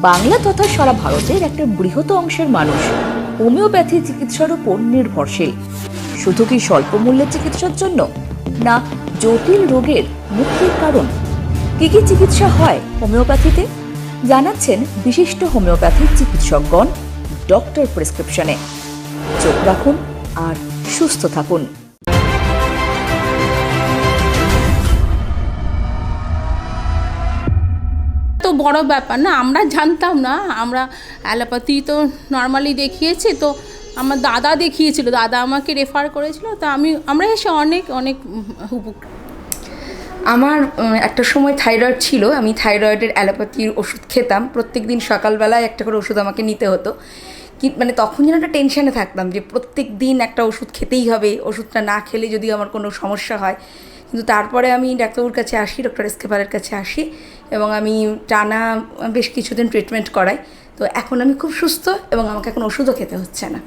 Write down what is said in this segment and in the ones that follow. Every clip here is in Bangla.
বাংলা তথা সারা ভারতের একটা বৃহৎ অংশের মানুষ। হোমিওপ্যাথি চিকিৎসার উপর নির্ভরশীল। শুধু কি স্বল্প মূল্যের চিকিৎসার জন্য? না, জটিল রোগের মুক্তির কারণ। কি কি চিকিৎসা হয় হোমিওপ্যাথিতে? জানাচ্ছেন বিশিষ্ট হোমিওপ্যাথি চিকিৎসকগণ, ডক্টর প্রেসক্রিপশনে। চোখ রাখুন আর সুস্থ থাকুন। বড় ব্যাপার না, আমরা জানতাম না, আমরা অ্যালোপ্যাথি তো নর্মালি দেখিয়েছি, তো আমার দাদা দেখিয়েছিল, দাদা আমাকে রেফার করেছিল, তা আমি, আমরা এসে অনেক অনেক উপকৃত। আমার একটা সময় থাইরয়েড ছিল, আমি থাইরয়েডের অ্যালোপ্যাথির ওষুধ খেতাম প্রত্যেক দিন সকালবেলায় একটা করে ওষুধ আমাকে নিতে হতো। কি মানে তখন যেন একটা টেনশনে থাকতাম যে প্রত্যেক দিন একটা ওষুধ খেতেই হবে, ওষুধটা না খেলে যদি আমার কোনো সমস্যা হয় কিন্তু তারপরে আমি ডাক্তারবাবুর কাছে আসি ডক্টর এসকেপারের কাছে আসি এবং আমি টানা বেশ কিছুদিন ট্রিটমেন্ট করাই। তো এখন আমি খুব সুস্থ এবং আমাকে এখন ওষুধও খেতে হচ্ছে না।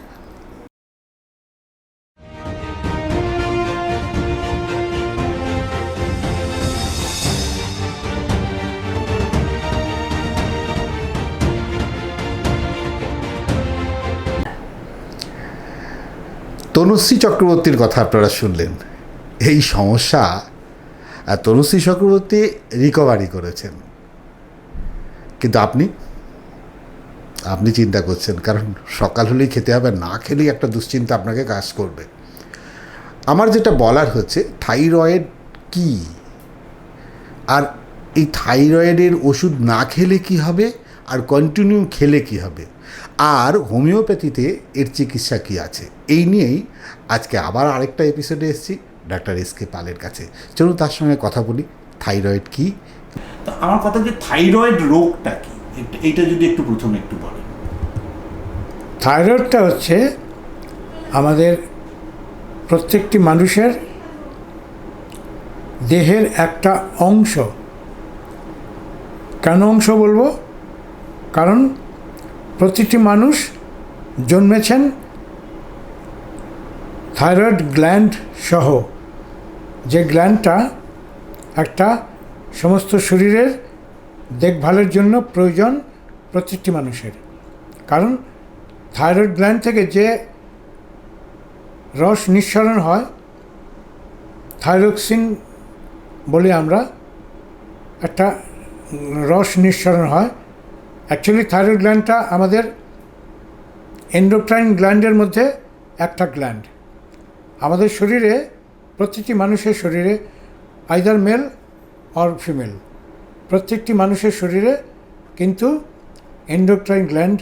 তনুশ্রী চক্রবর্তীর কথা আপনারা শুনলেন। এই সমস্যা তনুশ্রী চক্রবর্তী রিকভারি করেছেন। কিন্তু আপনি? আপনি চিন্তা করছেন, কারণ সকাল হলেই খেতে হবে, না খেলেই একটা দুশ্চিন্তা আপনাকে কাজ করবে। আমার যেটা বলার হচ্ছে, থাইরয়েড কি? আর এই থাইরয়েডের ওষুধ না খেলে কি হবে? আর কন্টিনিউ খেলে কি হবে? আর হোমিওপ্যাথিতে এর চিকিৎসা কি আছে? এই নিয়েই আজকে আবার আরেকটা এপিসোডে এসেছি। ডাক্তার এস কে পালের কাছে। চলুন তার সঙ্গে কথা বলি থাইরয়েড কি? তো আমার কথা যে থাইরয়েড রোগটা কি এটা- এইটা যদি একটু প্রথমে একটু বলেন। থাইরয়েডটা হচ্ছে আমাদের প্রত্যেকটি মানুষের দেহের একটা অংশ। কেন অংশ বলব? কারণ প্রতিটি মানুষ জন্মেছেন থাইরয়েড গ্ল্যান্ড সহ, যে গ্ল্যান্ডটা একটা সমস্ত শরীরের দেখভালের জন্য প্রয়োজন প্রত্যেকটি মানুষের। কারণ থাইরয়েড গ্ল্যান্ড থেকে যে রস নিঃসরণ হয়, থাইরক্সিন বলি আমরা একটা রস নিঃসরণ হয়। অ্যাকচুয়ালি থাইরয়েড গ্ল্যান্ডটা আমাদের এন্ডোক্রাইন গ্ল্যান্ডের মধ্যে একটা গ্ল্যান্ড। আমাদের শরীরে, প্রত্যেকটি মানুষের শরীরে আইদার মেল অর ফিমেল প্রত্যেকটি মানুষের শরীরে কিন্তু এন্ডোক্রাইন গ্ল্যান্ড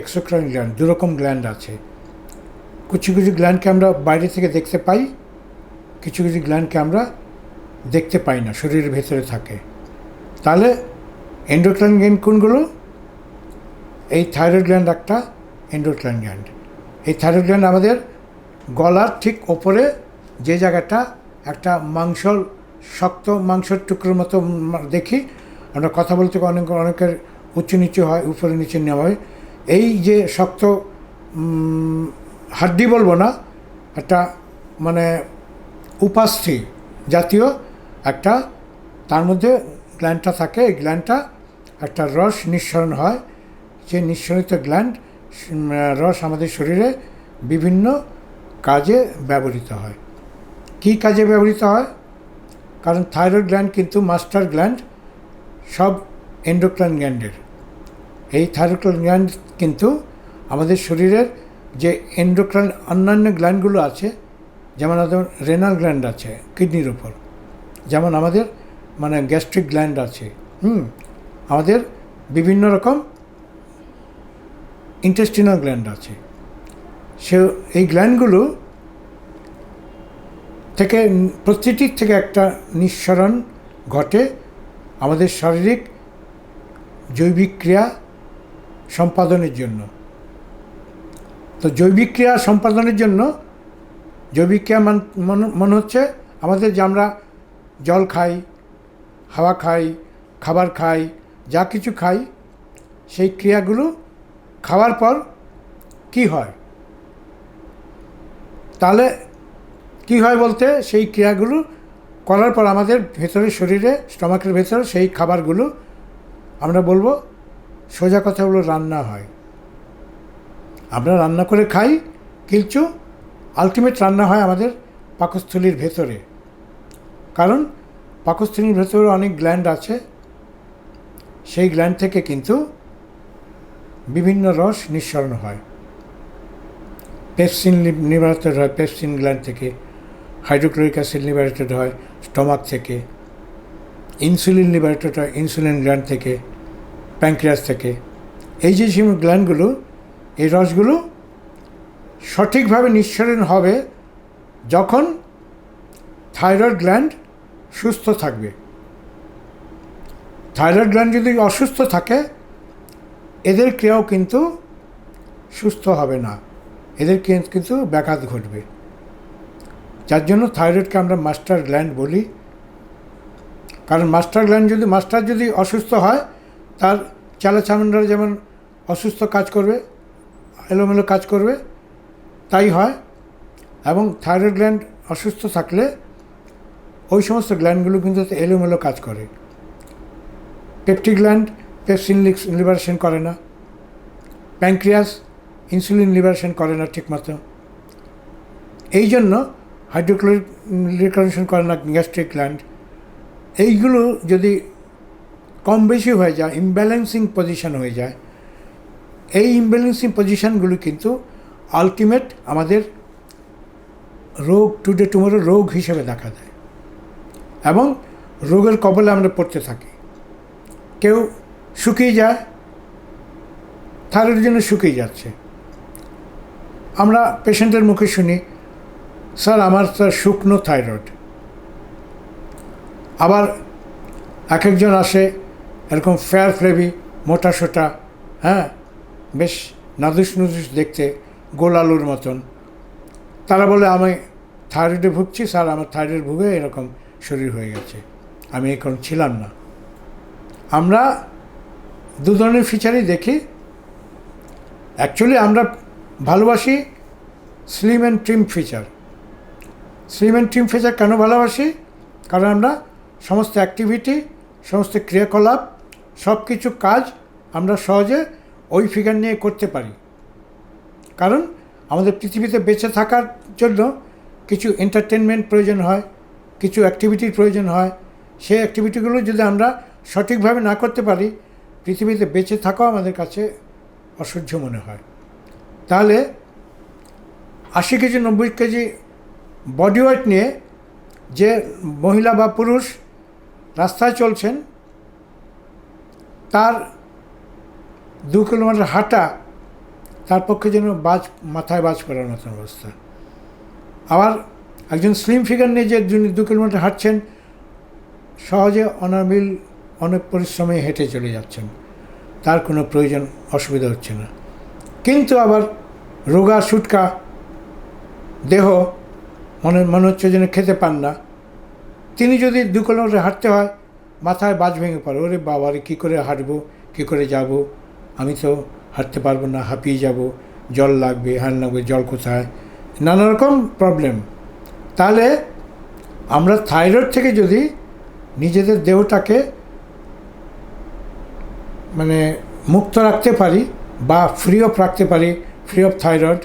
এক্সোক্রাইন গ্ল্যান্ড দুরকম গ্ল্যান্ড আছে। কিছু কিছু গ্ল্যান্ডকে আমরা বাইরে থেকে দেখতে পাই, কিছু কিছু গ্ল্যান্ডকে আমরা দেখতে পাই না, শরীরের ভেতরে থাকে। তাহলে এন্ডোক্রাইন গ্ল্যান্ড কোনগুলো? এই থাইরয়েড গ্ল্যান্ড একটা এন্ডোক্রাইন গ্ল্যান্ড এই থাইরয়েড গ্ল্যান্ড আমাদের গলার ঠিক ওপরে যে জায়গাটা একটা মাংস শক্ত মাংসের টুকরোর মতো দেখি। আমরা কথা বলতে অনেক, অনেকের উঁচু নিচু হয়, উপরে নিচে নেওয়া হয়। এই যে শক্ত হাড্ডি বলব না, একটা মানে উপাস্থি জাতীয় একটা, তার মধ্যে গ্ল্যান্ডটা থাকে। এই গ্ল্যান্ডটা একটা রস নিঃসরণ হয়। যে নিঃসরিত গ্ল্যান্ড রস আমাদের শরীরে বিভিন্ন কাজে ব্যবহৃত হয়। কী কাজে ব্যবহৃত হয়? কারণ থাইরয়েড গ্ল্যান্ড কিন্তু মাস্টার গ্ল্যান্ড, সব এন্ডোক্রাইন গ্ল্যান্ডের। এই থাইরয়েড গ্ল্যান্ড কিন্তু আমাদের শরীরের যে এন্ডোক্রাইন অন্যান্য গ্ল্যান্ডগুলো আছে, যেমন আমাদের রেনাল গ্ল্যান্ড আছে কিডনির ওপর, যেমন আমাদের মানে গ্যাস্ট্রিক গ্ল্যান্ড আছে, হুম, আমাদের বিভিন্ন রকম ইন্টেস্টিনাল গ্ল্যান্ড আছে। সে এই গ্ল্যান্ডগুলো থেকে প্রতিটির থেকে একটা নিঃসরণ ঘটে। আমাদের শারীরিক জৈবিক ক্রিয়া সম্পাদনের জন্য। তো জৈবিক ক্রিয়া সম্পাদনের জন্য জৈবিক ক্রিয়া মান- হচ্ছে আমাদের যে আমরা জল খাই, হাওয়া খাই, খাবার খাই, যা কিছু খাই, সেই ক্রিয়াগুলো খাওয়ার পর কি হয়? তাহলে কি হয় বলতে সেই ক্রিয়াগুলো করার পর আমাদের ভেতরে শরীরে, স্টমাকের ভেতরে সেই খাবারগুলো আমরা বলব সোজা কথা হলো রান্না হয়। আমরা রান্না করে খাই, কিন্তু আলটিমেট রান্না হয় আমাদের পাকস্থলীর ভেতরে। কারণ পাকস্থলীর ভেতরে অনেক গ্ল্যান্ড আছে। সেই গ্ল্যান্ড থেকে কিন্তু বিভিন্ন রস নিঃসরণ হয়। পেপসিন নিবারেটেড হয়, পেপসিন গ্ল্যান্ড থেকে। হাইড্রোক্লোরিক অ্যাসিড লিবারেটেড হয় স্টমাক থেকে। ইনসুলিন লিবারেটেড হয় ইনসুলিন গ্ল্যান্ড থেকে প্যাঙ্ক্রিয়াস থেকে। এই যে গ্ল্যান্ডগুলো এই রসগুলো সঠিকভাবে নিঃসরণ হবে যখন থাইরয়েড গ্ল্যান্ড সুস্থ থাকবে। থাইরয়েড গ্ল্যান্ড যদি অসুস্থ থাকে, এদের ক্রিয়াও কিন্তু সুস্থ হবে না। এদের কিন্তু ব্যাঘাত ঘটবে। যার জন্য থাইরয়েডকে আমরা মাস্টার গ্ল্যান্ড বলি। কারণ মাস্টার গ্ল্যান্ড যদি মাস্টার যদি অসুস্থ হয়, তার চামুন্ডারা যেমন অসুস্থ কাজ করবে, এলোমেলো কাজ করবে, তাই হয়। এবং থাইরয়েড গ্ল্যান্ড অসুস্থ থাকলে ওই সমস্ত গ্ল্যান্ডগুলো কিন্তু এলোমেলো কাজ করে। পেপটিক গ্ল্যান্ড, পেপসিন লিবারেশন করে না। প্যাঙ্ক্রিয়াস ইনসুলিন লিবারেশন করে না ঠিকমতো। এই জন্য হাইড্রোক্লোরিক লিবারেশন করে না গ্যাস্ট্রিক গ্ল্যান্ড। এইগুলো যদি কম বেশি হয়ে যায় ইমব্যালেন্সিং পজিশন হয়ে যায়, এই ইমব্যালেন্সিং পজিশনগুলো কিন্তু আলটিমেট আমাদের রোগ, টুডে টুমোরো রোগ হিসেবে দেখা দেয়। এবং রোগের কবলে আমরা পড়তে থাকি। কেউ শুকিয়ে যায় থাইরয়েডের জন্য শুকিয়ে যাচ্ছে। আমরা পেশেন্টের মুখে শুনি, স্যার, আমার স্যার শুকনো থাইরয়েড। আবার এক একজন আসে, এরকম ফেয়ার ফ্লেভি মোটা সোটা হ্যাঁ বেশ নাদুস নুদুস দেখতে, গোল আলুর মতন। তারা বলে, আমি থাইরয়েডে ভুগছি, স্যার, আমার থাইরয়েড ভুগে এরকম শরীর হয়ে গেছে। আমি এখন ছিলাম না। আমরা দু ধরনের ফিচারই দেখি। অ্যাকচুয়ালি আমরা ভালোবাসি slim and trim feature slim and trim feature কেন ভালোবাসি? কারণ আমরা সমস্ত অ্যাক্টিভিটি সমস্ত ক্রিয়াকলাপ সব কিছু কাজ আমরা সহজে ওই ফিগার নিয়ে করতে পারি। কারণ আমাদের পৃথিবীতে বেঁচে থাকার জন্য কিছু এন্টারটেনমেন্ট প্রয়োজন হয়, কিছু অ্যাক্টিভিটির প্রয়োজন হয়। সেই অ্যাক্টিভিটিগুলো যদি আমরা সঠিকভাবে না করতে পারি, পৃথিবীতে বেঁচে থাকাও আমাদের কাছে অসহ্য মনে হয়। তাহলে আশি কেজি, নব্বই কেজি বডি ওয়েট নিয়ে যে মহিলা বা পুরুষ রাস্তায় চলছেন, তার দু কিলোমিটার হাঁটা তার পক্ষে যেন বাজ, মাথায় বাজ করার মতন অবস্থা। আবার একজন স্লিম ফিগার নিয়ে যে দু কিলোমিটার হাঁটছেন, সহজে অনাবিল অনেক পরিশ্রমে হেঁটে চলে যাচ্ছেন। তার কোনো প্রয়োজন, অসুবিধা হচ্ছে না। কিন্তু আবার রোগা, সুটকা দেহ মনে মনে হচ্ছে যেন খেতে পান না। তিনি যদি দু কিলোমিটার হাঁটতে হয়, মাথায় বাজ ভেঙে পড়ে। ওরে বাবারে কী করে হাঁটবো? কী করে যাব? আমি তো হাঁটতে পারব না, হাঁপিয়ে যাব। জল লাগবে হ্যান লাগবে, জল কোথায়? নানা রকম প্রবলেম তাহলে আমরা থাইরয়েড থেকে যদি নিজেদের দেহটাকে মানে মুক্ত রাখতে পারি বা ফ্রি অফ রাখতে পারি ফ্রি অফ থাইরয়েড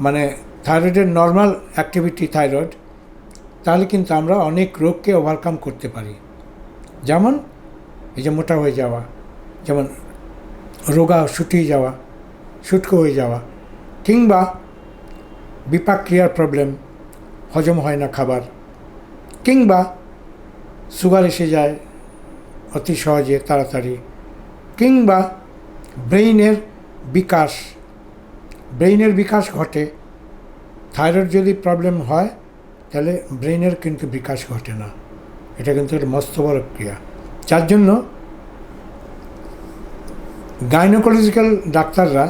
মানে থাইরয়েডের নর্মাল অ্যাক্টিভিটি থাইরয়েড তাহলে কিন্তু আমরা অনেক রোগকে ওভারকাম করতে পারি। যেমন এই যে মোটা হয়ে যাওয়া, যেমন রোগা শুটিয়ে যাওয়া শুটকো হয়ে যাওয়া, কিংবা বিপাক ক্রিয়ার প্রবলেম হজম হয় না খাবার, কিংবা সুগার এসে যায় অতি সহজে, তাড়াতাড়ি, কিংবা ব্রেইনের বিকাশ ব্রেইনের বিকাশ ঘটে। থাইরয়েড যদি প্রবলেম হয়, তাহলে ব্রেইনের কিন্তু বিকাশ ঘটে না। এটা কিন্তু একটা মস্ত বড় ক্রিয়া। যার জন্য গাইনোকোলজিক্যাল ডাক্তাররা,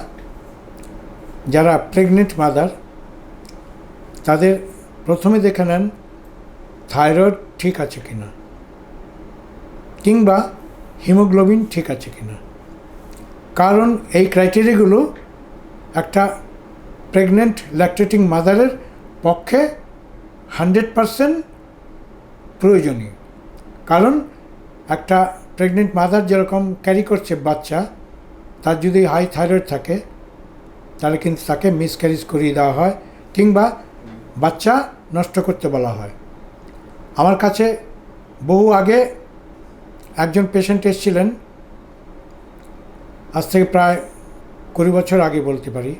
যারা প্রেগনেন্ট মাদার, তাদের প্রথমে দেখে নেন থাইরয়েড ঠিক আছে কিনা, কিংবা হিমোগ্লোবিন ঠিক আছে কিনা। কারণ এই ক্রাইটেরিয়াগুলো একটা প্রেগনেন্ট ল্যাকটেটিং মাদারের পক্ষে হান্ড্রেড পারসেন্ট প্রয়োজনীয়। কারণ একটা প্রেগনেন্ট মাদার যেরকম ক্যারি করছে বাচ্চা, তার যদি হাই থাইরয়েড থাকে, তাহলে কিন্তু তাকে মিসক্যারেজ করিয়ে দেওয়া হয় কিংবা বাচ্চা নষ্ট করতে বলা হয়। আমার কাছে বহু আগে একজন পেশেন্ট এসেছিলেন আজ থেকে প্রায় কুড়ি বছর আগে বলতে পারি,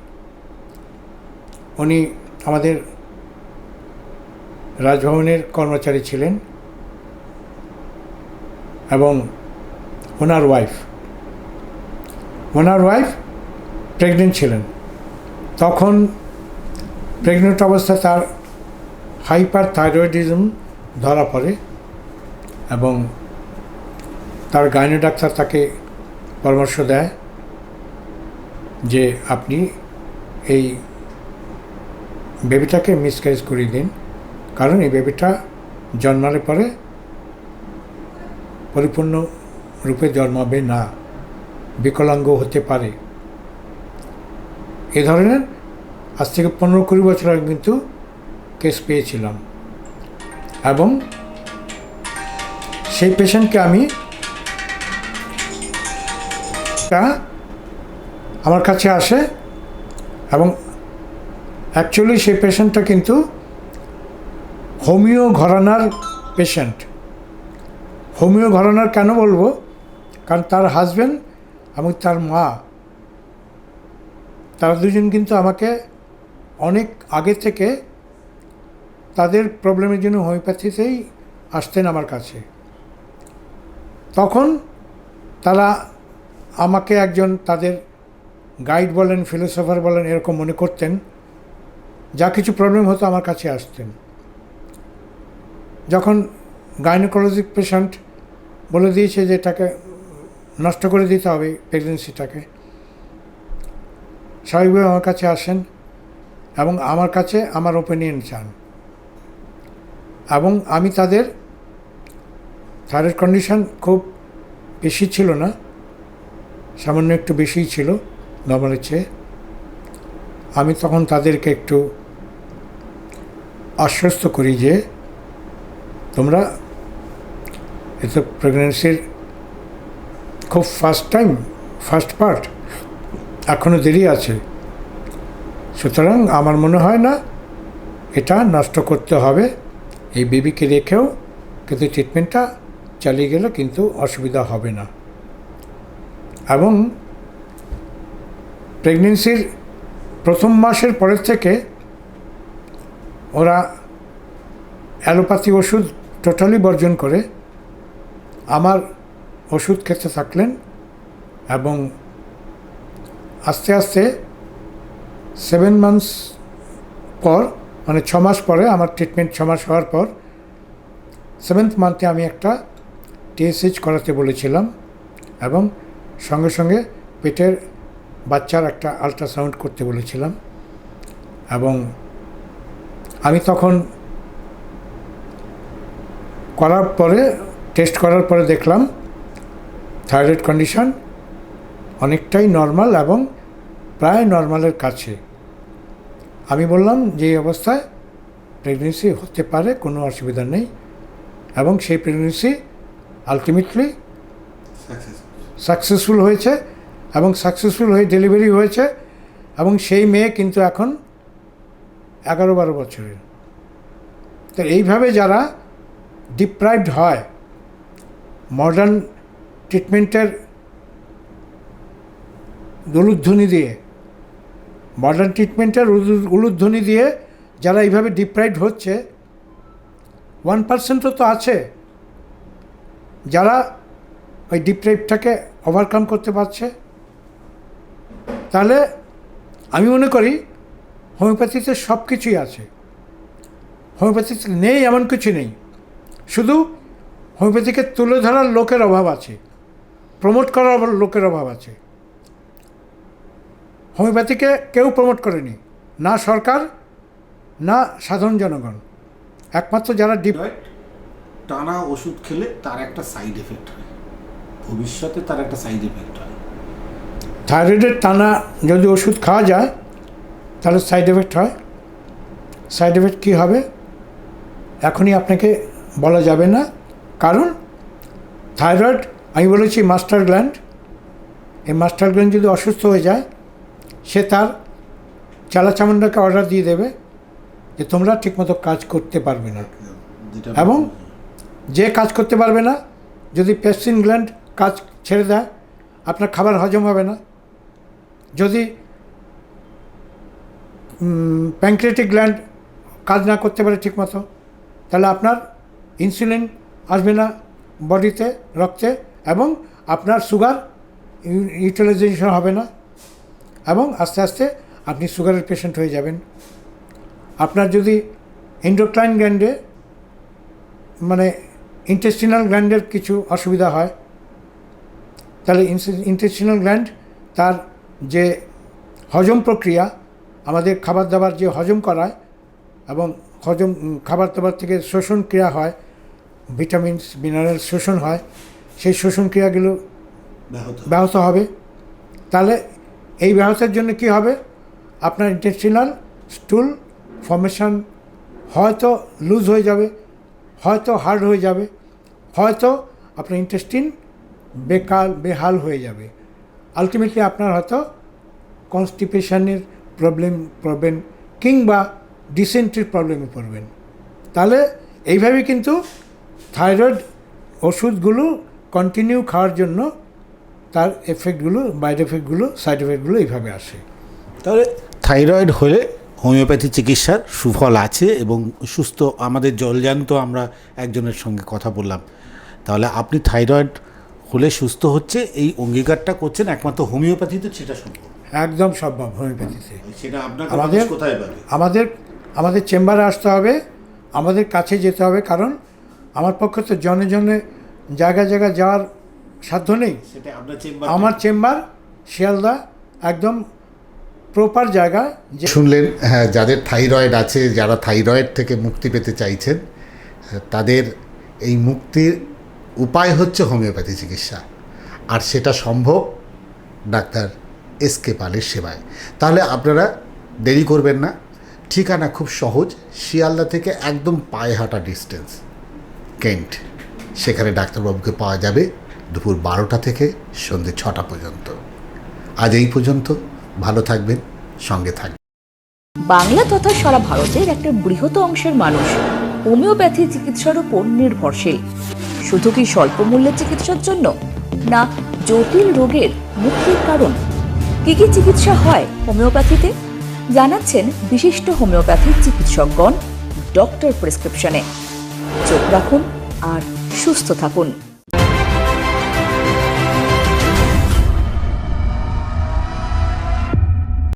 উনি আমাদের রাজভবনের কর্মচারী ছিলেন এবং ওনার ওয়াইফ ওনার ওয়াইফ প্রেগনেন্ট ছিলেন। তখন প্রেগনেন্ট অবস্থায় তার হাইপার থাইরয়েডিজম ধরা পড়ে এবং তার গাইনো ডাক্তার তাকে পরামর্শ দেয় যে আপনি এই বেবিটাকে মিসক্যারেজ করিয়ে দিন। কারণ এই বেবিটা জন্মালে পরে পরিপূর্ণ রূপে জন্মাবে না। বিকলাঙ্গ হতে পারে। এ ধরনের আজ থেকে পনেরো কুড়ি বছর আগে কিন্তু কেস পেয়েছিলাম। এবং সেই পেশেন্টকে আমি আমার কাছে আসে এবং অ্যাকচুয়ালি সেই পেশেন্টটা কিন্তু হোমিও ঘরানার পেশেন্ট হোমিও ঘরানার কেন বলব? কারণ তার হাজব্যান্ড এবং তার মা, তারা দুজন কিন্তু আমাকে অনেক আগে থেকে তাদের প্রবলেমের জন্য হোমিওপ্যাথিতেই আসতেন আমার কাছে। তখন তারা আমাকে একজন তাদের গাইড বলেন, ফিলোসফার বলেন, এরকম মনে করতেন। যা কিছু প্রবলেম হতো আমার কাছে আসতেন। যখন গাইনোকোলজিক পেশেন্ট বলে দিয়েছে যে এটাকে নষ্ট করে দিতে হবে প্রেগনেন্সিটাকে স্বাভাবিকভাবে আমার কাছে আসেন এবং আমার কাছে আমার ওপিনিয়ন চান। এবং আমি তাদের থাইরয়েড কন্ডিশন খুব বেশি ছিল না। সামান্য একটু বেশিই ছিল নর্মালের চেয়ে। আমি তখন তাদেরকে একটু আশ্বস্ত করি যে তোমরা এটা প্রেগনেন্সির খুব ফার্স্ট টাইম ফার্স্ট পার্ট এখনও দেরি আছে। সুতরাং আমার মনে হয় না এটা নষ্ট করতে হবে। এই বেবিকে রেখেও কিন্তু ট্রিটমেন্টটা চালিয়ে গেলে কিন্তু অসুবিধা হবে না। এবং প্রেগনেন্সির প্রথম মাসের পরের থেকে ওরা অ্যালোপ্যাথি ওষুধ টোটালি বর্জন করে আমার ওষুধ খেতে থাকলেন এবং আস্তে আস্তে সেভেন মান্থস পর মানে ছ মাস পরে আমার ট্রিটমেন্ট ছ মাস হওয়ার পর সেভেন্থ মান্থে আমি একটা টিএসএইচ করাতে বলেছিলাম এবং সঙ্গে সঙ্গে পেটের বাচ্চার একটা আলট্রাসাউন্ড করতে বলেছিলাম এবং আমি তখন করার পরে টেস্ট করার পরে দেখলাম থাইরয়েড কন্ডিশন অনেকটাই নর্মাল এবং প্রায় নর্মালের কাছে। আমি বললাম যে অবস্থায় প্রেগনেন্সি হতে পারে, কোনো অসুবিধা নেই এবং সেই প্রেগনেন্সি আলটিমেটলি সাকসেসফুল হয়েছে এবং সাকসেসফুল হয়ে ডেলিভারি হয়েছে এবং সেই মেয়ে কিন্তু এখন এগারো বারো বছরের। তো এইভাবে যারা ডিপ্রাইভড হয় মডার্ন ট্রিটমেন্টের উলুধ্বনি দিয়ে মডার্ন ট্রিটমেন্টের উলুধ্বনি দিয়ে যারা এইভাবে ডিপ্রাইভড হচ্ছে ওয়ান পার্সেন্টও তো আছে। যারা ওই ডিপ্রাইভটাকে ওভারকাম করতে পারছে। তাহলে আমি মনে করি হোমিওপ্যাথিতে সব কিছুই আছে। হোমিওপ্যাথিতে নেই, এমন কিছু নেই। শুধু হোমিওপ্যাথিকে তুলে ধরার লোকের অভাব আছে। প্রমোট করার লোকের অভাব আছে। হোমিওপ্যাথিকে কেউ প্রমোট করেনি। না সরকার, না সাধারণ জনগণ। একমাত্র যারা ডিপ টানা ওষুধ খেলে তার একটা সাইড এফেক্ট হয়। ভবিষ্যতে তার একটা সাইড এফেক্ট হয়। থাইরয়েডের টানা যদি ওষুধ খাওয়া যায় তাহলে সাইড এফেক্ট হয়। সাইড এফেক্ট কী হবে? এখনই আপনাকে বলা যাবে না। কারণ থাইরয়েড আমি বলেছি মাস্টার গ্ল্যান্ড এই মাস্টার গ্রেন যদি অসুস্থ হয়ে যায় সে তার চালাচামুন্ডাকে অর্ডার দিয়ে দেবে যে তোমরা ঠিকমতো কাজ করতে পারবে না। এবং যে কাজ করতে পারবে না যদি পেস্টিন গ্ল্যান্ড কাজ ছেড়ে দেয়, আপনার খাবার হজম হবে না। যদি প্যাঙ্ক্রেটিক গ্ল্যান্ড কাজ না করতে পারে ঠিকমতো, তাহলে আপনার ইনসুলিন আসবে না বডিতে, রক্তে, এবং আপনার সুগার ইউটিলাইজেশন হবে না, এবং আস্তে আস্তে আপনি সুগারের পেশেন্ট হয়ে যাবেন। আপনার যদি এন্ডোক্রাইন গ্ল্যান্ডে মানে ইন্টেস্টিনাল গ্ল্যান্ডের কিছু অসুবিধা হয় তাহলে ইন্টেস্টিনাল গ্ল্যান্ড তার যে হজম প্রক্রিয়া আমাদের খাবার দাবার যে হজম করায় এবং হজম খাবার দাবার থেকে শোষণ ক্রিয়া হয় ভিটামিনস মিনারেল শোষণ হয় সেই শোষণ ক্রিয়াগুলো ব্যাহত হবে। তাহলে এই ব্যাহতের জন্য কি হবে? আপনার ইন্টেস্টিনাল স্টুল ফর্মেশন হয়তো লুজ হয়ে যাবে হয়তো হার্ড হয়ে যাবে হয়তো আপনার ইন্টেস্টিন বেকাল, বেহাল হয়ে যাবে। আলটিমেটলি আপনার হয়তো কনস্টিপেশনের প্রবলেম পড়বেন কিংবা ডিসেন্ট্রির প্রবলেমে পড়বেন। তাহলে এইভাবে কিন্তু থাইরয়েড ওষুধগুলো কন্টিনিউ খাওয়ার জন্য তার এফেক্টগুলো বাইড এফেক্টগুলো সাইড এফেক্টগুলো এইভাবে আসে। তাহলে থাইরয়েড হলে হোমিওপ্যাথি চিকিৎসার সুফল আছে এবং সুস্থ, আমাদের জলজান্ত আমরা একজনের সঙ্গে কথা বললাম। তাহলে আপনি থাইরয়েড হলে সুস্থ হচ্ছে এই অঙ্গীকারটা করছেন একমাত্র হোমিওপ্যাথিতে সেটা সম্ভব একদম সম্ভব হোমিওপ্যাথিতে। সেটা আপনাকে আমাদের কোথায় পাবে? আমাদের আমাদের চেম্বারে আসতে হবে আমাদের কাছে যেতে হবে কারণ আমার পক্ষে তো জনে জনে জায়গায় জায়গায় যাওয়ার সাধ্য নেই। সেটা আমার চেম্বার শিয়ালদা একদম প্রপার জায়গা যে শুনলেন হ্যাঁ যাদের থাইরয়েড আছে যারা থাইরয়েড থেকে মুক্তি পেতে চাইছেন হ্যাঁ, তাদের এই মুক্তির উপায় হচ্ছে হোমিওপ্যাথি চিকিৎসা। আর সেটা সম্ভব ডাক্তার এস কে পালের সেবায়। তাহলে আপনারা দেরি করবেন না। ঠিকানা খুব সহজ, শিয়ালদা থেকে একদম পায়ে হাঁটা ডিস্টেন্স কেন্ট। সেখানে ডাক্তারবাবুকে পাওয়া যাবে দুপুর বারোটা থেকে সন্ধ্যে ছটা পর্যন্ত। আজ এই পর্যন্ত। ভালো থাকবেন, সঙ্গে থাকবেন। বাংলা তথা সারা ভারতের একটা বৃহৎ অংশের মানুষ। হোমিওপ্যাথি চিকিৎসার উপর নির্ভরশীল। শুধু কি স্বল্প মূল্যে চিকিৎসার জন্য? না, জটিল রোগের মুক্তির কারণ। কি কি চিকিৎসা হয় হোমিওপ্যাথিতে? জানাচ্ছেন বিশিষ্ট হোমিওপ্যাথি চিকিৎসকগণ ডক্টর প্রেসক্রিপশনে। চোখ রাখুন আর সুস্থ থাকুন।